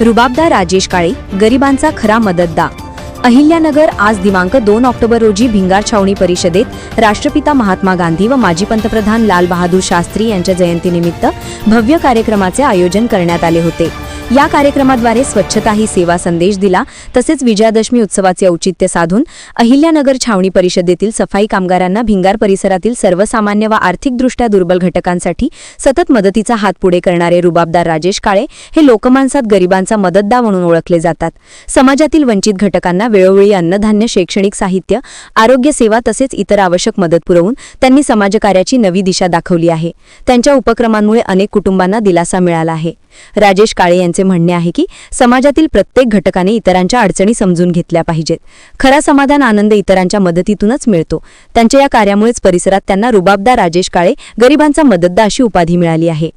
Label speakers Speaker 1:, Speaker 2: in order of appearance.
Speaker 1: रुबाबदार राजेश काळे गरिबांचा खरा मदतदा अहिल्यानगर आज दिनांक दोन ऑक्टोबर रोजी भिंगार छावणी परिषदेत राष्ट्रपिता महात्मा गांधी व माजी पंतप्रधान लाल बहादूर शास्त्री यांच्या जयंतीनिमित्त भव्य कार्यक्रमाचे आयोजन करण्यात आले होते. या कार्यक्रमाद्वारे स्वच्छता ही सेवा संदेश दिला. तसेच विजयादशमी उत्सवाचे औचित्य साधून अहिल्यानगर छावणी परिषदेतील सफाई कामगारांना भिंगार परिसरातील सर्वसामान्य व आर्थिकदृष्ट्या दुर्बल घटकांसाठी सतत मदतीचा हात पुढे करणारे रुबाबदार राजेश काळे हे लोकमानसात गरिबांचा मदतदा म्हणून ओळखले जातात. समाजातील वंचित घटकांना वेळोवेळी अन्नधान्य शैक्षणिक साहित्य आरोग्य सेवा तसेच इतर आवश्यक मदत पुरवून त्यांनी समाजकार्याची नवी दिशा दाखवली आहे. त्यांच्या उपक्रमांमुळे अनेक कुटुंबांना दिलासा मिळाला आहे. राजेश काळे यांचे म्हणणे आहे की समाजातील प्रत्येक घटकाने इतरांच्या अडचणी समजून घेतल्या पाहिजेत. खरा समाधान आनंद इतरांच्या मदतीतूनच मिळतो. त्यांच्या या कार्यामुळेच परिसरात त्यांना रुबाबदार राजेश काळे गरिबांचा मदतदा अशी उपाधी मिळाली आहे.